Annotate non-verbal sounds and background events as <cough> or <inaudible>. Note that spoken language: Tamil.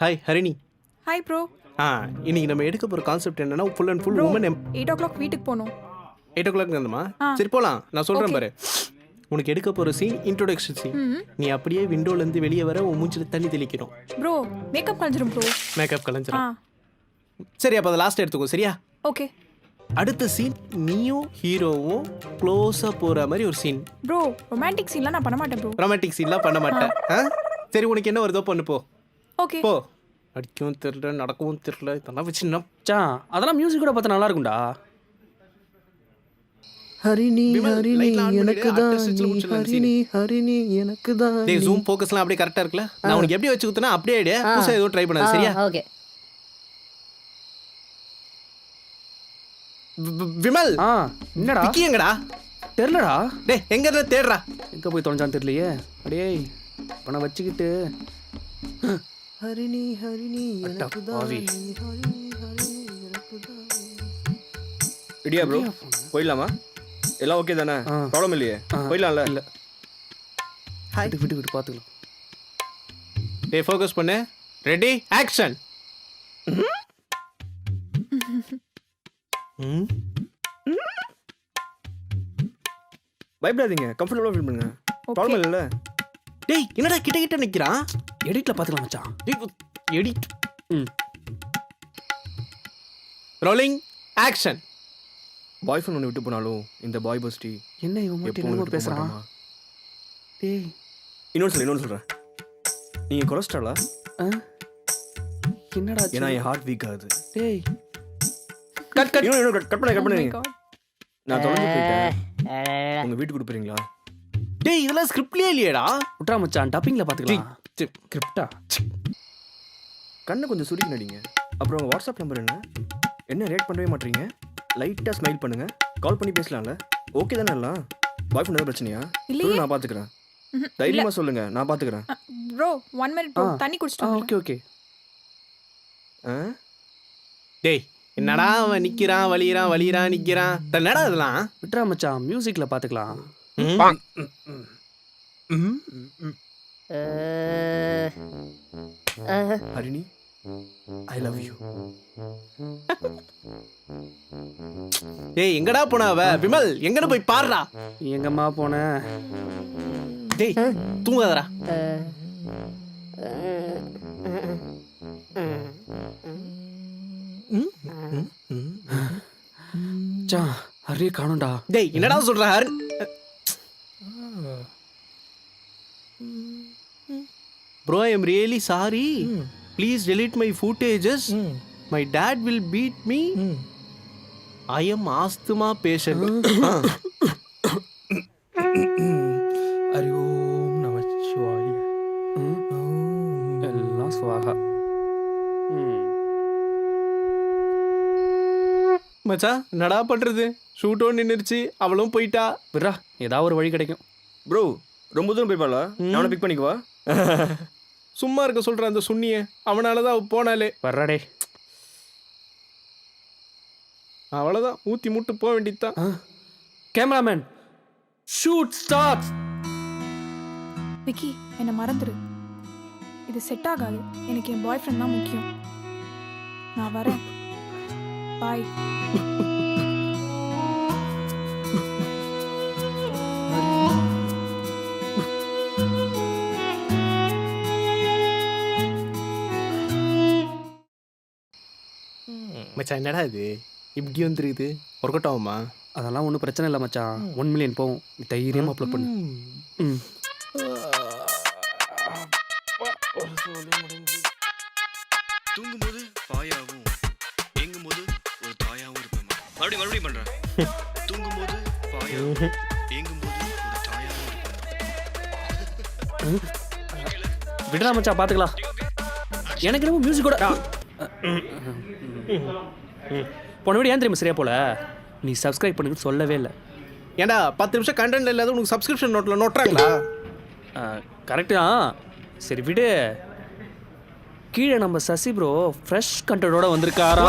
ஹாய் ஹரிணி ஹாய் ப்ரோ ஆ இன்னைக்கு நம்ம எடுக்க போகிற கான்செப்ட் என்னன்னா full and full woman eight o'clock வீட்டுக்கு போகணும் எயிட் ஓ கிளாக் இருந்தமா. சரி போகலாம் நான் சொல்கிறேன். பாரு. உனக்கு எடுக்க போகிற சீன் இன்ட்ரோடக்ஷன் சீன் நீ அப்படியே விண்டோலேருந்து வெளியே வர உன் மூஞ்சில் தண்ணி தெளிக்கிறோம். ப்ரோ மேக்கப் கலைஞ்சிரும் ப்ரோ மேக்கப் கலைஞ்சிரும். சரி அப்போ அதை லாஸ்ட் எடுத்துக்கோ சரியா? ஓகே அடுத்த சீன் நீயும் ஹீரோவும் க்ளோஸாக போகிற மாதிரி ஒரு சீன் ப்ரோ ரொமான்டிக் சீன்லாம் நான் பண்ண மாட்டேன் ப்ரோ ரொமான்டிக் சீன்லாம் பண்ண மாட்டேன். சரி உனக்கு என்ன வருதோ பண்ணு போ. ஓகே. போ. அடிக்கவும் தெரில நடக்கவும் தெரில இதெல்லாம் வச்சு மச்சான் அதெல்லாம் மியூசிக் கூட பார்த்தா நல்லா இருக்கும்டா ஹரிணி ஹரிணி எனக்கு தான். ஹரிணி ஹரிணி எனக்கு தான் டேய் ஜூம் ஃபோக்கஸ்லாம் அப்படியே கரெக்டாக இருக்குல்ல? நான் உனக்கு எப்படி வச்சு குத்துனா அப்படியே ஐடியா புதுசாக எதுவும் ட்ரை பண்ணாது சரியா? ஓகே. விமல் ஆ என்னடா? விக்கி எங்கடா? தெரிலடா டேய் எங்க இருந்து தேடுறா? எங்கே போய் தொலைஞ்சான்னு தெரியலையே. அடே இப்போ நான் வச்சுக்கிட்டு ஹரிணி ஹரிணி எனக்கு தான் ஹரிணி ஹரிணி எனக்கு தான் ரெடியா ப்ரோ போயிடலாமா? எல்லாம் ஓகே தானே? ஆ. ப்ராப்ளம் இல்லையே? போயிடலாம்ல? இல்லை. விட்டு விட்டு விட்டு பார்த்துக்கலாம் டேய் ஃபோக்கஸ் பண்ணு. ரெடி ஆக்ஷன் பயப்படாதீங்க. கம்ஃபர்டபுளாக ஃபீல் பண்ணுங்க. ப்ராப்ளம் இல்லைல்ல டேய் என்னடா கிட்ட கிட்ட நிக்கிறான்? எடிட்டில் பார்த்துக்கலாம் மச்சான். டேய் எடி ம். ரோலிங் ஆக்ஷன் பாய் ஃப்ரெண்ட் ஒன்று விட்டு போனாலும் இந்த பாய் பஸ்டி என்ன இவன் மட்டும் என்னமோ பேசுகிறான் டேய். இன்னொன்று சொல்ல இன்னொன்று சொல்கிறேன் நீங்கள் கொலஸ்ட்ராலா? ஆ? என்னடா? ஏன்னா என் ஹார்ட் வீக் ஆகுது. டேய். கட் கட் இன்னும் கட் பண்ண கட் பண்ணுங்க. நான் தொலைஞ்சு போயிட்டேன். <laughs> உங்கள் வீட்டுக்கு கொடுப்பீங்களா? டேய் இதெல்லாம் ஸ்கிரிப்ட்லயே இல்லையேடா. விட்றா மச்சான். டப்பிங்கில் பார்த்துக்கலாம் சி, கிரிப்டா கண்ணை கொஞ்சம் சுருக்கி நடிங்க. அப்புறம் உங்கள் வாட்ஸ்அப் நம்பர் என்ன? என்ன ரேட் பண்ணவே மாட்டீங்க? லைட்டாக ஸ்மைல் பண்ணுங்க. கால் பண்ணி பேசலாம்ல. ஓகே தானே எல்லாம்? பாய் ஃப்ரெண்ட் பிரச்சனையா. சொல்லு நான் பார்த்துக்கிறேன். தைரியமாக சொல்லுங்க நான் பார்த்துக்கிறேன் ப்ரோ ஒன் மினிட் ப்ரோ. தண்ணி குடிச்சிட்டு ஓகே ஓகே ஆ? டேய் என்னடா அவன் நிக்கிறான் வலிறான் வலிறான் நிக்கிறான். என்னடா இதெல்லாம்? விட்றா மச்சான் மியூசிக்கில் பார்த்துக்கலாம் ம்? ஹரிணி ஐ லவ் யூ டேய் எங்கடா போன அவ? விமல் எங்கட போய் பாருடா. நீ எங்கம்மா போன? டேய் தூங்காதடா. மச்சான் அரிய காணும்டா. டேய் என்னடா சொல்ற Hari? Bro I am really sorry please delete my footages my dad will beat me I am asthma patient Hari ஓம் நமச்சிவாய எல்லாம் சுவாகா ம் மச்சான் என்னடா பண்றது? ஷூட்டும் நின்னுருச்சு. அவளும் போயிட்டா. விட்றா ஏதாவது ஒரு வழி கிடைக்கும். ப்ரோ ரொம்ப தூரம் போய்ப்பாளா நான் பிக் பண்ணிக்குவா? <laughs> சும்மா இருக்க சொல்ற அந்த சுண்ணிய. அவனால தான் அவ போனாலே. வர்றாடே. அவ்வளோதான் ஊத்தி முட்டு போக வேண்டியதுதான். Cameraman shoot start. விக்கி என்னை மறந்துரு. இது செட் ஆகாது. எனக்கு என் பாய் ஃப்ரெண்ட் தான் முக்கியம். நான் வரேன். பாய் <laughs> மச்சான் என்னடா இது? இப்படி வந்துருக்குது? ஒர்க் அவுட் ஆகுமா? அதெல்லாம் ஒன்றும் பிரச்சனை இல்லை மச்சான். ஒன் மில்லியன் போகும். நீ தைரியமாக அப்லோட் பண்ணு. ம். தூங்கும்போது பாயாவும் ஏங்கும்போது ஒரு தாயாவும் இருப்பேன் மறுபடியும் மறுபடியும் பண்றேன். தூங்கும்போது பாயாவும் ஏங்கும்போது ஒரு தாயாவும் இருப்பேன் விடுறா மச்சான் பார்த்துக்கலாம் எனக்கு என்னமோ மியூசிக்கோட போன வீடு ஏன் தெரியுமா சரியா போல? நீ சப்ஸ்கிரைப் பண்ணுன்னு சொல்லவே இல்லை. ஏன்டா பத்து நிமிஷம் கண்டென்ட் இல்லாத உனக்கு சப்ஸ்கிரிப்ஷன் நோட்டில் நோட்டுறாங்களா? கரெக்டு தான். சரி விடு. கீழே நம்ம சசி ப்ரோ ஃப்ரெஷ் கண்டென்ட்டோட வந்திருக்காரா?